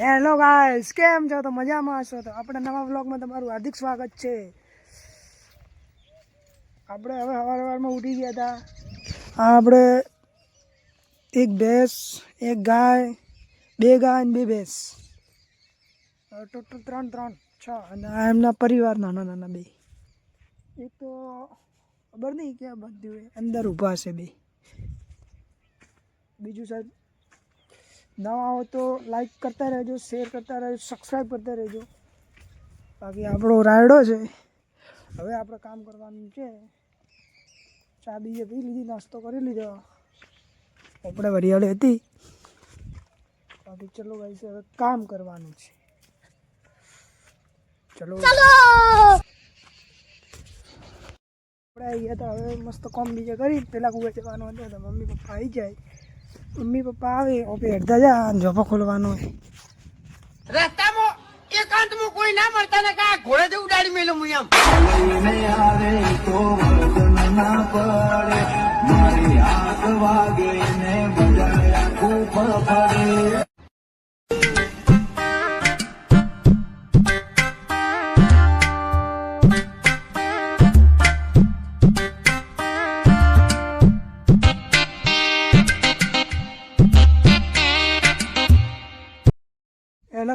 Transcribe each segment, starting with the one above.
Hello guys કેમ છો? તો મજામાં હશો? તો આપણે નવા વ્લોગમાં તમારું હાર્દિક સ્વાગત છે. આપણે હવે સવાર સવારમાં ઉઠી ગયા હતા. આપણે એક ભેંસ, એક ગાય, બે ગાય અને બે ભેંસ. ટોટલ ત્રણ ત્રણ, છ અને આ એમના પરિવાર નાના નાના બે. એક તો ખબર નહીં ક્યાં બધું હોય અંદર ઊભા છે બે. બીજું સાહેબ? નવા હો તો લાઈક કરતા રહેજો શેર કરતા રહેજો સબસ્ક્રાઈબ કરતા રહેજો. બાકી આપણો રાયડો છે. હવે આપણે કામ કરવાનું છે. ચા બીજે પી લીધી નાસ્તો કરી લીધો. આપણે વરિયાળી હતી. બાકી ચલો ભાઈ હવે કામ કરવાનું છે. ચલો. આપણે આવી ગયા હતા હવે મસ્ત કોમ બીજે કરી. પેલા કુવે જવાનું હતું મમ્મી પપ્પા આવી જાય. મમ્મી, પપ્પા આવે ઓપે અડધા જા જોબો ખોલવાનો રસ્તામાં એકાંતમાં કોઈ ના મળતા ને કા ઘોડે થી ઉડાડી મેલું હું એમ. એના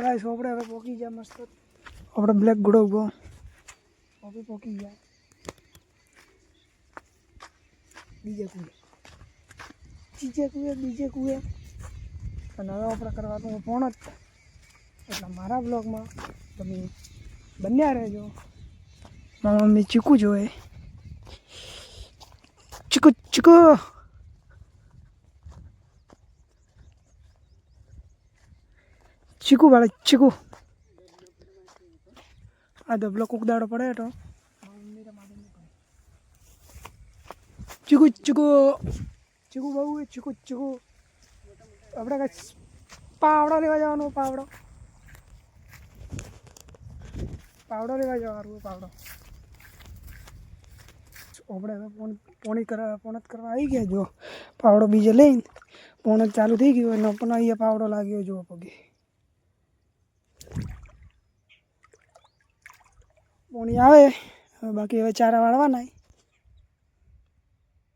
કાંઈ આપણે હવે પોકી ગયા મસ્ત. આપણે બ્લેક ગુડો ઊભો. ઓપી પોકી ગયા. બીજે કુએ બીજે કુએ બીજે કુએ અને હવે આપણે કરવાનું પોણ જ. એટલે મારા બ્લોગમાં તમે બન્યા રહેજો. મારા મમ્મી ચીકુ જોવે. ચીકુ ચીકુ. ચીકુ વાળે ચીકુ આ ડબલો કોક દાડો પડે તો ચીકુ ચીકુ ચીકુ બહુ ચીકુ ચીકુ આપણે કઈ પાવડો લેવા જવાનો પાવડો પાવડો લેવા જવાનું પાવડો આપણે હવે પોણ પોણી કરવા પોણત કરવા આવી ગયા જો પાવડો બીજે લઈને પોણત ચાલુ થઈ ગયું અને પણ અહીંયા પાવડો લાગ્યો જો પગે પોણી આવે, હવે બાકી હવે ચારા વાળવાના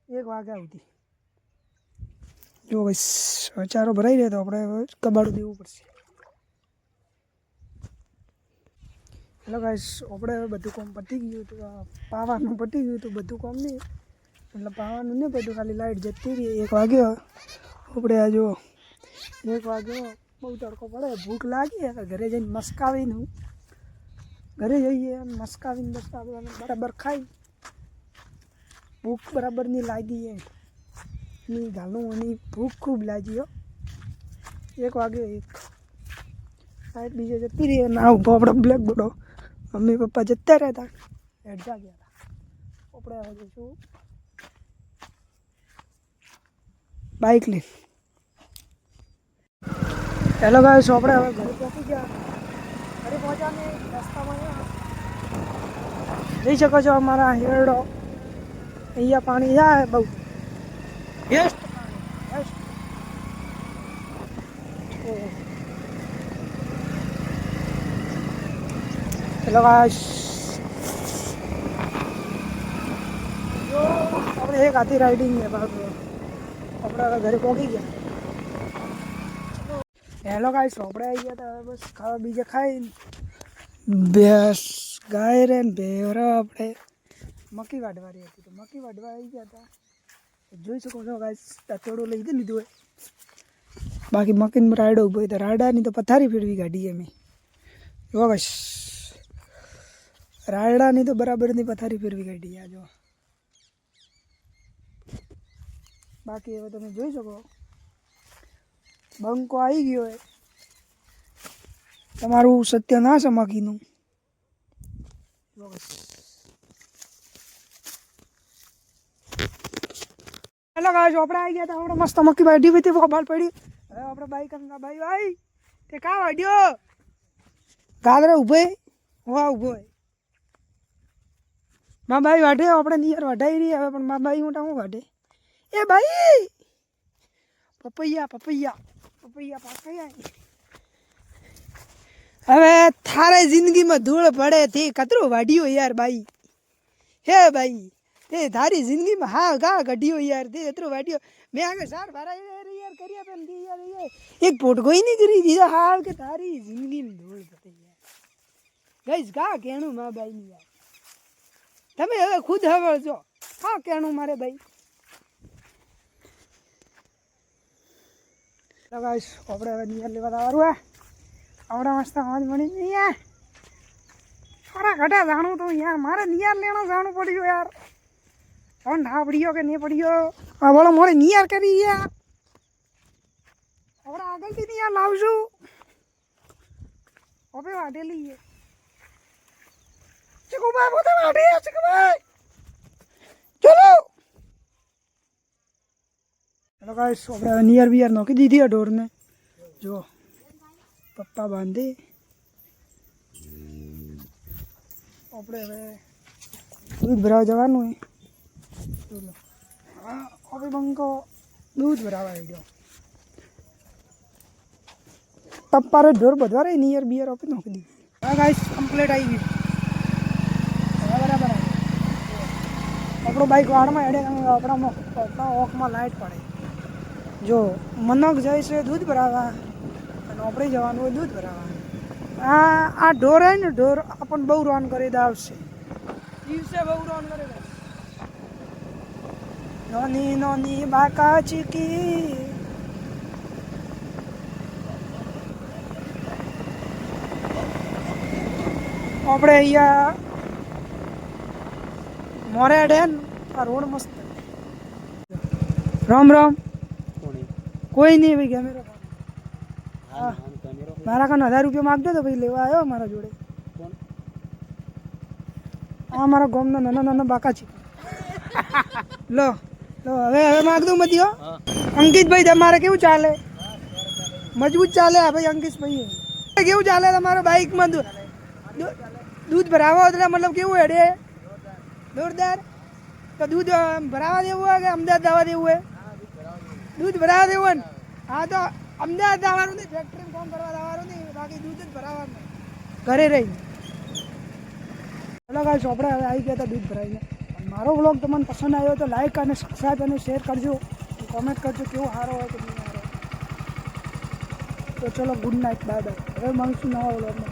એક વાગ્યા સુધી જો બસ ચારો ભરાઈ રહે તો આપણે કબાડું દેવું પડશે. હેલો ગાઈસ આપણે હવે બધું કામ પતી ગયું હતું. પાવાનું પતી ગયું હતું, બધું કામ નહીં. એટલે પાવાનું નહીં બધું ખાલી લાઇટ જતી રહી, એક વાગ્યો. આપણે આ જો, એક વાગ્યો, બહુ તડકો પડે, ભૂખ લાગી ઘરે જઈને મસ્કાવીને ઘરે જઈએ મસ્કાવીને બસ આપણે બરાબર ખાઈ. ભૂખ બરાબર નહીં લાગી ની ગાલું એની ભૂખ ખૂબ લાગી હો. એક વાગ્યો એક. સાહેબ બીજે જતી રહીએ આ ઊભો આપણો બ્લેક બોર્ડો. મમ્મી પપ્પા જતા રહેતા હેડતા ગયા હતા. આપણે હવે જઈશું બાઇક લઈને. હેલો ગાઈસ, આપણે હવે ઘરે પહોંચી ગયા. જોઈ શકો છો અમારા હેરડો અહીંયા પાણી જાય બહુ બેસ્ટ પાણી બેસ્ટ હેલો ગાઈસ જો આપણે એક હાથી રાઇડિંગ છે બાપરે આપણે હવે ઘરે પહોંચી ગયા હેલો કાંઈ આપણે આવી ગયા હતા હવે બસ ખાવા બીજે ખાઈ ભેંસ ગાય રે ને ભેરો આપણે. મકી વાઢવાની હતી તો મકી વાઢવા આવી ગયા હતા જોઈ શકો છો ગાય તતોડો લઈ લીધું હોય. બાકી મકીને રાયડો હોય તો રાયડાની તો પથારી ફેરવી કાઢી અમે. જો બસ રાયડાની તો બરાબરની પથારી ફેરવી કાઢી આ જો. બાકી હવે તમે જોઈ શકો બંકો આવી ગયો હોય. તમારું સત્ય ના છે મકીનું જો બસ હેલો ગાઈસ, આપણે આવી ગયા હતા, આપણે મસ્ત મક્કી વાઢી હતી બાલ પડી. હવે આપણે બાઈક અંગા ભાઈ ભાઈ તે કા વાડ્યો ગાદરે ઊભે વાહ ઊભો મા ભાઈ વાઢે, આપણે નિયર વઢાઈ રહી. હવે પણ મા ભાઈ મોટા હું વાઢે. એ ભાઈ પપૈયા પપૈયા. પપૈયા પાકૈયા હવે થારે જિંદગીમાં ધૂળ પડે તે કતરો વાઢ્યો યાર બાઈ. હે બાઈ, તે તારી જિંદગીમાં હા ગા કઢ્યો યાર, તે કતરો વાઢ્યો. મેં આગળ સાર ભારા યાર કર્યા પણ તે યાર એક પોટકોઈ નહીં કરી દીધો હાલ કે તારી જિંદગીમાં ધૂળ પડે યાર. ગઈશ ગા કેણું મા બાઈની યાર. તમે હવે ખુદ હવળજો. હા કેણું મારે ભાઈ ગાઈસ આપણે હવે નિયર લેવા આવવાનું હે. આવડા મસ્ત અવાજ મળી નહીં યાર થોડા ઘટા જાણું તો યાર, મારે નિયર લેણો જાણું પડ્યું યાર. હવે ના પડ્યો કે નહીં પડ્યો? આ બોલો મારે નિયર કરી યાર આપણે આગળથી નિયર લાવશું હવે વાઢેલી છે ચીકુભાઈ, પોતે વાટે ચીકુભાઈ ચલો હેલો ગાઈસ આપણે હવે નિયર બિયર નોખી દીધી આ ઢોરને જો પપ્પા બાંધે આપણે હવે દૂધ ભરાવા જવાનું હોય બોલો હા હવે બંકો દૂધ ભરાવા આવી ગયો પપ્પા રે ઢોર બધવા રે નિયર બિયર આપી નોખી દીધી હા ગાઈસ કમ્પ્લીટ આવી ગયું હવે બરાબર આવી આપણો બાઈક વાળમાં હેડે આપણામાં આપણા ઓખમાં લાઇટ પડે જો મનક જાય છે દૂધ ભરાવા અને આપણે જવાનું હોય દૂધ ભરાવા. આ આ ઢોર હોય ને ઢોર આપણને બહુ રોન કરી દાવશે દિવસે બહુ રોન કરી નોની નોની બાકા ચીકી. આપણે અહીંયા મોરે ને આ રોડ મસ્ત. રામ રામ. કોઈ નહીં ભાઈ કેમેરો મારા કાન હજાર રૂપિયા માગતો તો ભાઈ લેવા આવ્યો મારા જોડે. આ મારા ગામના નાના નાના બાકા છે. લો લો હવે હવે માગતું મતી હો. અંકિતભાઈ તમારે કેવું ચાલે? મજબૂત ચાલે આ ભાઈ અંકિતભાઈ. કેવું ચાલે તમારો બાઇકમાં દૂધ ભરાવો એટલે મતલબ કેવું હેડે? જોરદાર. તો દૂધ ભરાવા દેવું હોય કે અમદાવાદ જવા દેવું હોય? દૂધ ભરાવા દેવું હા તો અમદાવાદ આવવાનું નહીં ફેક્ટરીમાં કામ કરવા આવવાનું નહીં, બાકી દૂધ જ ભરાવાનું ઘરે રહીને. ચલો ગાઈસ ચોપડા હવે આવી ગયા હતા દૂધ ભરાઈને. મારો બ્લોગ તમને પસંદ આવ્યો તો લાઈક અને સબસ્ક્રાઈબ અને શેર કરજો. કોમેન્ટ કરજો કેવો સારો હોય કે નહીં સારો તો ચલો ગુડ નાઇટ બાય બાય હવે મળીશું નવા વ્લોગમાં